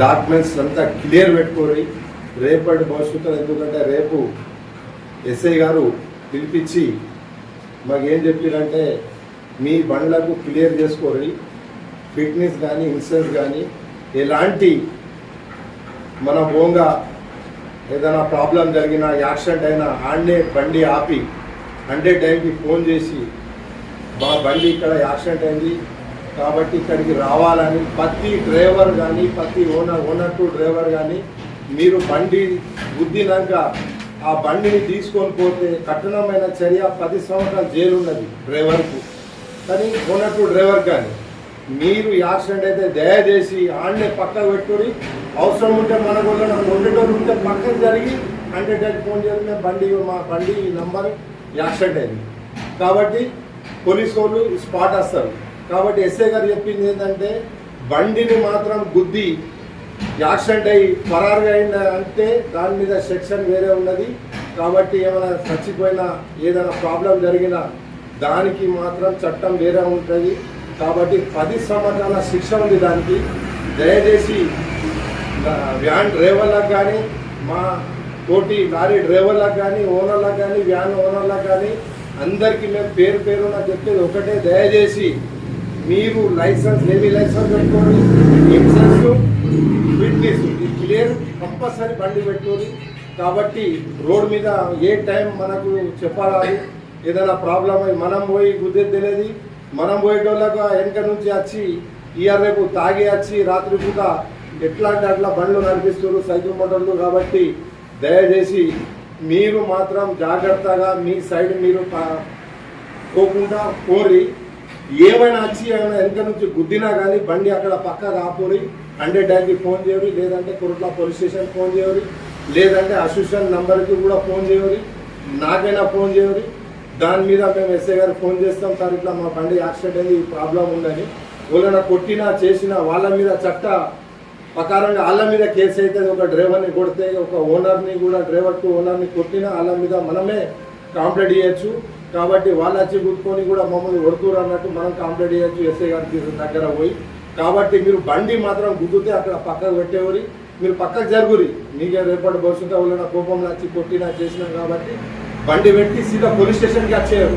Documents అంతా clear పెట్టుకోరి రేపటి భవిష్యత్తులో ఎందుకంటే రేపు ఎస్ఐ గారు పిలిపించి మాకేం చెప్పారంటే మీ బండ్లకు క్లియర్ చేసుకోరి ఫిట్నెస్ కానీ ఇన్సూరెన్స్ కానీ ఎలాంటి మన భోంగా ఏదైనా ప్రాబ్లం జరిగినా యాక్సిడెంట్ అయినా ఆడనే బండి ఆపి హండ్రెడ్ టైంకి ఫోన్ చేసి మా బండి ఇక్కడ యాక్సిడెంట్ అయింది కాబట్టి ఇక్కడికి రావాలని ప్రతి డ్రైవర్ కానీ ప్రతి ఓనర్ ఓనర్ టు డ్రైవర్ కానీ మీరు బండి గుద్దినాక ఆ బండిని తీసుకొని పోతే కఠినమైన చర్య పది సంవత్సరాలు జైలు ఉన్నది డ్రైవర్కు. కానీ ఓనర్ టు డ్రైవర్ కానీ మీరు యాక్సిడెంట్ అయితే దయచేసి ఆడనే పక్కకు పెట్టుకొని అవసరం ఉంటే మన కూడా ఉండేటోళ్ళు ఉంటే పక్కన జరిగి హండ్రెడ్ ఎయిట్ ఫోన్ చేస్తే బండి మా బండి నంబర్ యాక్సిడెంట్ అయింది. కాబట్టి పోలీసు వాళ్ళు స్పాట్ వస్తారు కాబట్టి ఎస్ఐ గారు చెప్పింది ఏంటంటే బండిని మాత్రం గుద్ది యాక్సిడెంట్ అయ్యి ఫరారుగా అయింది అంటే దాని మీద సెక్షన్ వేరే ఉన్నది. కాబట్టి ఏమైనా చచ్చిపోయినా ఏదైనా ప్రాబ్లం జరిగినా దానికి మాత్రం చట్టం వేరే ఉంటుంది. కాబట్టి పది సంవత్సరాల శిక్ష ఉంది దానికి. దయచేసి వ్యాన్ డ్రైవర్లకు కానీ మా తోటి లారీ డ్రైవర్లకు కానీ ఓనర్లకు కానీ వ్యాన్ ఓనర్లకు కానీ అందరికీ మేము పేరు పేరు నాకు చెప్పేది ఒకటే. దయచేసి మీరు లైసెన్స్ హెవీ లైసెన్స్ పెట్టుకోండి ఇన్సూరెన్స్ ఫిట్నెస్ ఇది క్లియర్ కంపల్సరీ బండి పెట్టుకోండి కాబట్టి రోడ్ మీద ఏ టైం మనకు చెప్పాలి ఏదైనా ప్రాబ్లం అయ్యి మనం పోయి గుద్దేది తెలియదు. మనం పోయేటోళ్ళకు వెనక నుంచి వచ్చి ఇయర్ రేపు తాగి వచ్చి రాత్రి పూట ఎట్లాంటి అట్లా బండ్లు నడిపిస్తున్నారు సైకిల్ మోటార్లు కాబట్టి దయచేసి మీరు మాత్రం జాగ్రత్తగా మీ సైడ్ మీరు పోకుండా కోరి ఏమైనా వచ్చి ఏమైనా వెనక నుంచి గుద్దినా కానీ బండి అక్కడ పక్క రాపోరి హండ్రెడ్ డైకి ఫోన్ చేయరు. లేదంటే కురుట్ల పోలీస్ స్టేషన్ ఫోన్ చేయరు. లేదంటే అసోసియేషన్ నంబర్కి కూడా ఫోన్ చేయరు. నాకైనా ఫోన్ చేయరు. దాని మీద మేము ఎస్ఐ గారికి ఫోన్ చేస్తాం. సార్ ఇట్లా మా బండి యాక్సిడెంట్ అయింది ప్రాబ్లం ఉందని. ఎవరైనా కొట్టినా చేసినా వాళ్ళ మీద చట్ట ప్రకారంగా వాళ్ళ మీద కేసు అయితే ఒక డ్రైవర్ని కొడితే ఒక ఓనర్ని కూడా డ్రైవర్కు ఓనర్ని కొట్టినా వాళ్ళ మీద మనమే కాంప్లైంట్ చేయొచ్చు కాబట్టి వాళ్ళు వచ్చి కూర్చొని కూడా మమ్మల్ని కొడుతురు అన్నట్టు మనం కంప్లైంట్ చేయొచ్చు ఎస్ఐ గారికి దగ్గర పోయి. కాబట్టి మీరు బండి మాత్రం గుద్దుతే అక్కడ పక్కకు పెట్టేవారి. మీరు పక్కకు జరుగురి. మీకే రేపటి భవిష్యత్తు వాళ్ళ కోపంలో వచ్చి కొట్టినా చేసినా కాబట్టి బండి పెట్టి సీదా పోలీస్ స్టేషన్కి వచ్చేయరు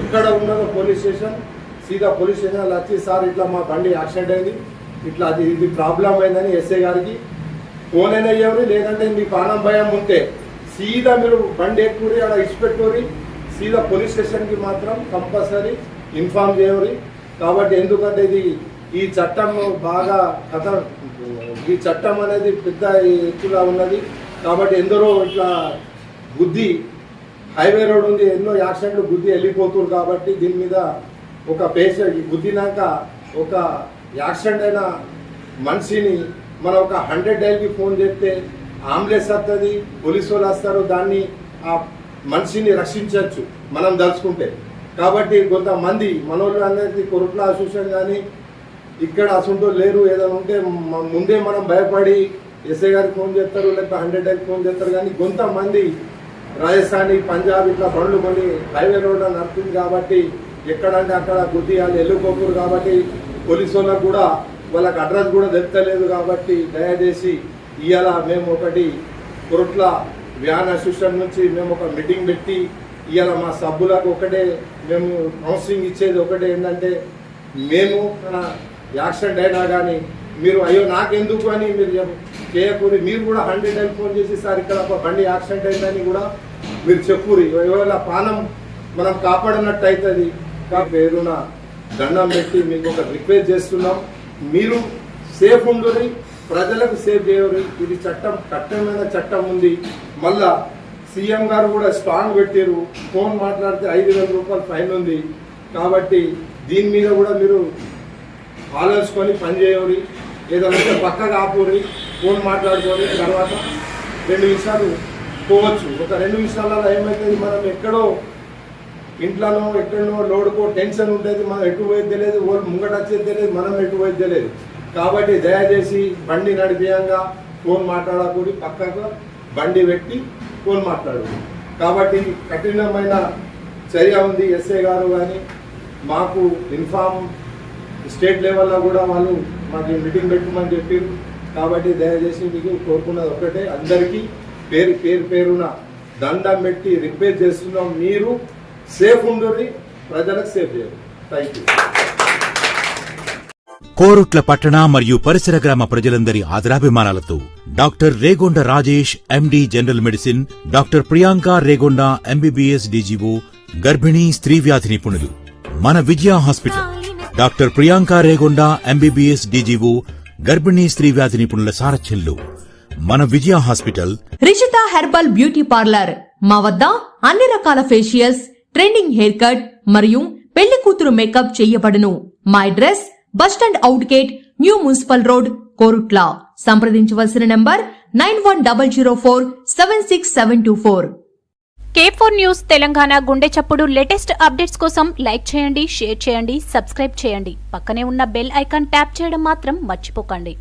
ఎక్కడ ఉన్నదో పోలీస్ స్టేషన్ సీదా పోలీస్ స్టేషన్లో వచ్చి సార్ ఇట్లా మా బండి యాక్సిడెంట్ అయింది. ఇట్లా అది ఇది ప్రాబ్లం అయిందని ఎస్ఐ గారికి ఫోన్ అయినా అయ్యేవారు లేదంటే మీ ప్రాణం భయం ఉంటే సీదా మీరు బండి ఎక్కురి అక్కడ ఇచ్చిపెట్టుకోరి సీదా పోలీస్ స్టేషన్కి మాత్రం కంపల్సరీ ఇన్ఫామ్ చేయవరి కాబట్టి ఎందుకంటే ఇది ఈ చట్టం బాగా కథ ఈ చట్టం అనేది పెద్ద ఎత్తుగా ఉన్నది. కాబట్టి ఎందరో ఇట్లా బుద్ధి హైవే రోడ్ ఉంది ఎన్నో యాక్సిడెంట్లు బుద్ధి వెళ్ళిపోతుంది కాబట్టి దీని మీద ఒక పేషెంట్ గుద్దినాక ఒక యాక్సిడెంట్ అయిన మనిషిని మనం ఒక హండ్రెడ్ డైల్కి ఫోన్ చేస్తే అంబులెన్స్ వస్తుంది పోలీసు వాళ్ళు వస్తారు దాన్ని ఆ మనిషిని రక్షించవచ్చు. మనం దలుచుకుంటే కాబట్టి కొంతమంది మనోళ్ళు అనేది కొరుట్ల అసోసియేషన్ కానీ ఇక్కడ అసంటూ లేరు ఏదైనా ఉంటే ముందే మనం భయపడి ఎస్ఐ గారికి ఫోన్ చేస్తారు లేకపోతే హండ్రెడ్ డైకి ఫోన్ చేస్తారు కానీ కొంతమంది రాజస్థానీ పంజాబ్ ఇట్లా బండ్లు కొన్ని హైవే రోడ్ నడుతుంది కాబట్టి ఎక్కడంటే అక్కడ గుద్దియాలు వెళ్ళిపోకూరు కాబట్టి పోలీసు వాళ్ళకు కూడా వాళ్ళకి అడ్రస్ కూడా తెలుపుతలేదు కాబట్టి దయచేసి ఇవాళ మేము ఒకటి కొరట్ల వ్యాన్ అసోసియేషన్ నుంచి మేము ఒక మీటింగ్ పెట్టి ఇవాళ మా సభ్యులకు ఒకటే మేము కౌన్సిలింగ్ ఇచ్చేది ఒకటే ఏంటంటే మేము యాక్సిడెంట్ అయినా కానీ మీరు అయ్యో నాకెందుకు అని మీరు చేయకూరి మీరు కూడా హండ్రెడ్ టైం ఫోన్ చేసి సార్ ఇక్కడ ఒక బండి యాక్సిడెంట్ అయిందని కూడా మీరు చెప్పురి. ఒకవేళ పానం మనం కాపాడినట్టు అవుతుంది పేరున దండం పెట్టి మీకు ఒక రిక్వెస్ట్ చేస్తున్నాం. మీరు సేఫ్ ఉండుని ప్రజలకు సేఫ్ చేయరు. ఇది చట్టం కఠినమైన చట్టం ఉంది. మళ్ళా సీఎం గారు కూడా స్ట్రాంగ్ పెట్టారు. ఫోన్ మాట్లాడితే ఐదు వేల రూపాయలు ఫైన్ ఉంది. కాబట్టి దీని మీద కూడా మీరు ఆలోచించుకొని పని చేయవరి. ఏదైనా పక్కగా ఆపురి ఫోన్ మాట్లాడుకొని తర్వాత రెండు నిమిషాలు పోవచ్చు. ఒక రెండు నిమిషాలలో ఏమవుతుంది మనం ఎక్కడో ఇంట్లోనో ఎక్కడో లోడుకో టెన్షన్ ఉంటుంది మనం ఎటు పోయేది తెలియదు. వాళ్ళు ముంగట వచ్చేది తెలియదు. మనం ఎటు పోయేది తెలియదు. కాబట్టి దయచేసి బండి నడిపియంగా ఫోన్ మాట్లాడకూడదు పక్కకు బండి పెట్టి ఫోన్ మాట్లాడు కాబట్టి కఠినమైన చర్య ఉంది ఎస్ఏ గారు కానీ మాకు ఇన్ఫామ్ స్టేట్ లెవెల్లో కూడా వాళ్ళు మాకు మీటింగ్ పెట్టమని చెప్పారు. కాబట్టి దయచేసి మీకు కోరుకున్నది ఒకటే అందరికీ పేరు పేరు పేరున దండం పెట్టి రిపేర్ చేస్తున్నాం మీరు సేఫ్ ఉండుర్రి ప్రజలకు సేఫ్ చేయండి థ్యాంక్ యూ కోరుట్ల పట్టణ మరియు పరిసర గ్రామ ప్రజలందరి ఆదరాభిమానాలతో doctor Regonda Rajesh MD general medicine doctor Priyanka Regonda MBBS DGO గర్భిణీ స్త్రీ వ్యాధి నిపుణులు. మన Vijaya hospital. Doctor Priyanka Regonda MBBS DGO గర్భిణీ స్త్రీ వ్యాధి నిపుణుల సారథ్యంలో మన Vijaya hospital. Rishitha herbal beauty parlour. మా వద్ద అన్ని రకాల ఫేషియల్స్ ట్రెండింగ్ హెయిర్ కట్ మరియు పెళ్ళి కూతురు మేకప్ చేయబడును. మా address bus stand out gate new municipal road Korutla. సంప్రదించవలసిన number nine one double zero four seven six seven two four. K four news Telangana గుండె చప్పుడు లేటెస్ట్ అప్డేట్స్ కోసం like చేయండి షేర్ చేయండి సబ్స్క్రైబ్ చేయండి. పక్కనే ఉన్న బెల్ ఐకాన్ ట్యాప్ చేయడం మాత్రం మర్చిపోకండి.